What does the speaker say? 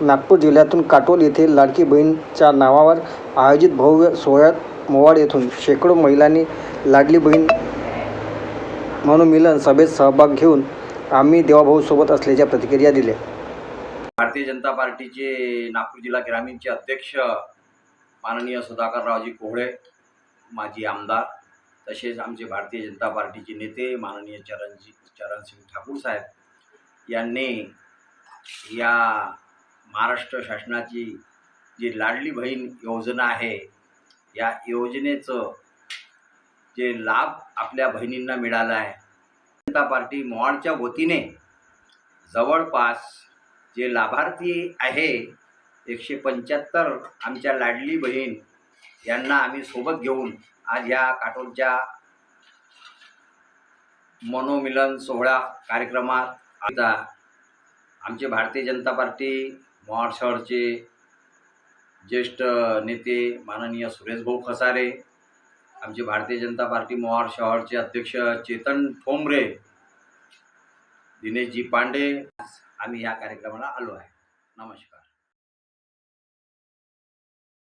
नागपूर जिल्ह्यातून काटोल येथे लाडकी बहीणच्या नावावर आयोजित भव्य सोहळ्यात मोवाड येथून शेकडो महिलांनी लाडली बहीण मनोमिलन सभेत सहभाग घेऊन आम्ही देवाभाऊसोबत असल्याच्या प्रतिक्रिया दिल्या. भारतीय जनता पार्टीचे नागपूर जिल्हा ग्रामीणचे अध्यक्ष माननीय सुधाकररावजी कोहळे माजी आमदार तसेच आमचे भारतीय जनता पार्टीचे नेते माननीय चरणजी चरणसिंग ठाकूर साहेब यांनी या महाराष्ट्र शासनाची जी लाडली बहीण योजना आहे या योजनेचं जे लाभ आपल्या बहिणींना मिळाला आहे. जनता पार्टी मोवाडच्या वतीने जवळपास जे लाभार्थी आहे एकशे पंच्याहत्तर आमच्या लाडली बहीण यांना आम्ही सोबत घेऊन आज ह्या काटोलच्या मनोमिलन सोहळा कार्यक्रमात आता आमचे भारतीय जनता पार्टी मोहाड शहरचे ज्येष्ठ नेते माननीय सुरेश भाऊ खसारे आमचे भारतीय जनता पार्टी मोहाड शहरचे अध्यक्ष चेतन ठोंबरे दिनेशजी पांडे आम्ही या कार्यक्रमाला आलो आहे. नमस्कार.